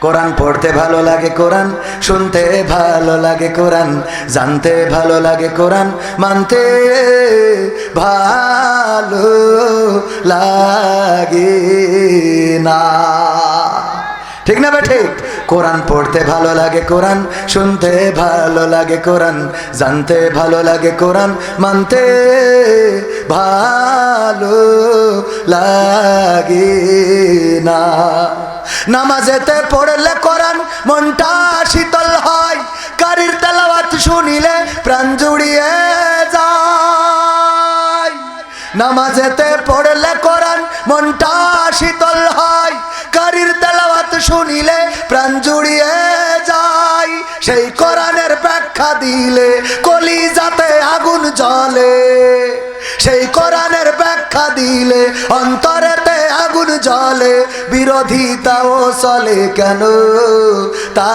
কোরআন পড়তে ভালো লাগে কোরআন, শুনতে ভালো লাগে কোরআন, জানতে ভালো লাগে কোরআন, মানতে ভালো লাগে না। ঠিক না বেঠে? কোরআন পড়তে ভালো লাগে কোরআন, শুনতে ভালো লাগে কোরআন, জানতে ভালো লাগে কোরআন, মানতে ভালো লাগে না। নামাজেতে পড়লে কোরআন মনটা শীতল হয় কারির তেলাওয়াত শুনিলে প্রাণ জুড়িয়ে যায়। নামাজেতে পড়লে কোরআন মনটা শীতল হয় কারির তেলাওয়াত শুনিলে প্রাণ জুড়িয়ে যায়। সেই কোরআনের ব্যাখ্যা দিলে কলি যাতে আগুন জ্বলে, সেই কোরআনের ব্যাখ্যা দিলে অন্তরেতে জ্বলে বিরোধিতাও চলে কেন? তা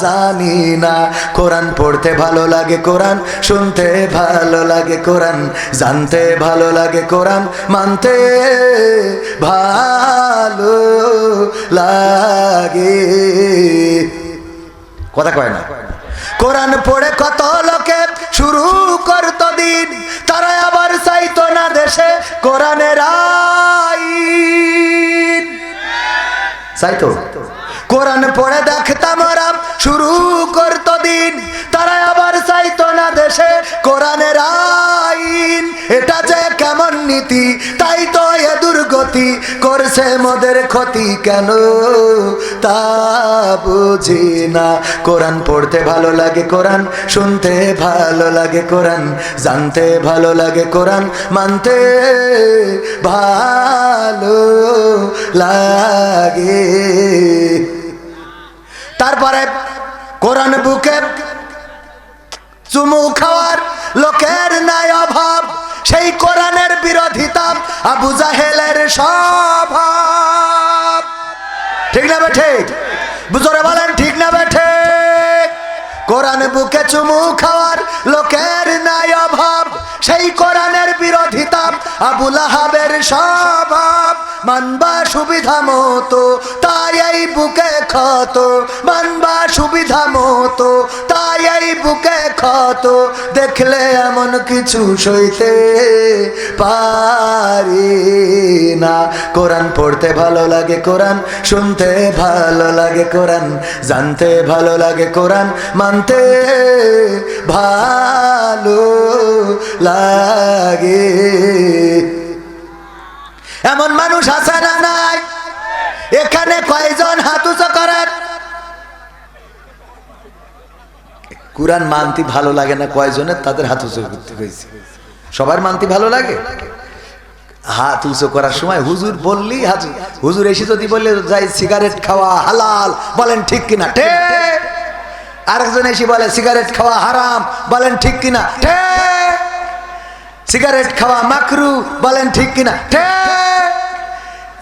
জানি না। কোরআন পড়তে ভালো লাগে কোরআন, শুনতে ভালো লাগে কোরআন, জানতে ভালো লাগে কোরআন, মানতে ভালো লাগে। কথা কয় না? কোরআন পড়ে কত লোকে শুরু করতো দিন, তারা আবার চাইতো না দেশে কোরআনের আইন চাইতো কোরআন পড়ে দেখতাম আরাম শুরু করতো দিন। তারা আবার চাইতো না দেশে কোরআনের আইন। এটা যে কেমন নীতি করছে মোদের ক্ষতি কেন? তা বুঝি না। কোরআন পড়তে ভালো লাগে কোরআন, শুনতে ভালো লাগে কোরআন, জানতে ভালো লাগে কোরআন, মানতে ভালো লাগে। তারপরে কোরআন বুকে চুমু খাওয়ার লোকের বিরোধিতা আবু জাহেলের স্বভাব। ঠিক না বেঠে বুঝরে বলেন, ঠিক না বেঠে কোরআন বুকে চুমু খাওয়ার লোকের নাই অভাব। সেই কোরআনের বিরোধিতা আবুল আহাবের স্বভাব। মানবা সুবিধা মতো, তাই এই বুকে ক্ষত। মানবা সুবিধা মতো, তাই এই বুকে ক্ষত। দেখলে এমন কিছু সইতে পারি না। কোরআন পড়তে ভালো লাগে কোরআন, শুনতে ভালো লাগে কোরআন, জানতে ভালো লাগে কোরআন, মানতে ভালো লাগে এমন মানুষ আছে না নাই? এখানে কয়জন হাত করেন? কোরআন মানতি ভালো লাগে না কয়জনের? তাদের হাত উঁচু করতে হয়েছে। সবার মানতি ভালো লাগে? হাত উঁচু করার সময় হুজুর বললি হাত হুজুর এসে যদি বললে যাই সিগারেট খাওয়া হালাল বলেন ঠিক কিনা? আরেকজন এসে বলে, সিগারেট খাওয়া হারাম বলেন ঠিক কিনা? সিগারেট খাওয়া মাকরু, বলেন ঠিক কিনা? ঠিক।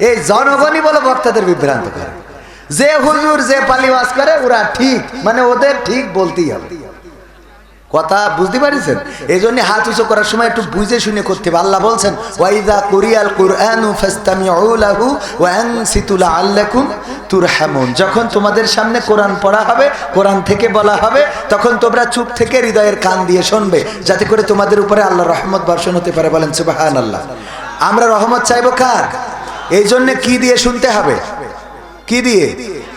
এই জনগণই বলে বক্তাদের বিভ্রান্ত করে। যে হুজুর, যে পালিবাস করে, ওরা ঠিক মানে ওদের ঠিক বলতেই হবে। কথা বুঝতে পারিছেন? এই জন্য হাত উঁচু করার সময় একটু বুঝে শুনে করতে আল্লাহ বলছেন, ওয়াইদা কুরিয়াল কুরআনু ফাস্তামিউ লাহু ওয়া আনসিতু লাআল্লাকুম তুরহামুন। যখন তোমাদের সামনে কোরআন পড়া হবে, কোরআন থেকে বলা হবে, তখন তোমরা চুপ থেকে হৃদয়ের কান দিয়ে শুনবে, যাতে করে তোমাদের উপরে আল্লাহ রহমত বর্ষণ হতে পারে। বলেন, সুবহানাল্লাহ। আমরা রহমত চাইব কার? এই জন্যে কি দিয়ে শুনতে হবে? কি দিয়ে?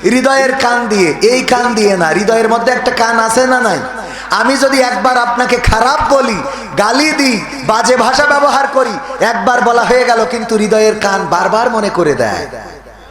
হৃদয়ের কান দিয়ে। এই কান দিয়ে না। হৃদয়ের মধ্যে একটা কান আছে না নাই? আমি যদি একবার আপনাকে খারাপ বলি, গালি দিই, বাজে ভাষা ব্যবহার করি, একবার বলা হয়ে গেল, কিন্তু হৃদয়ের কান বারবার মনে করে দেয়।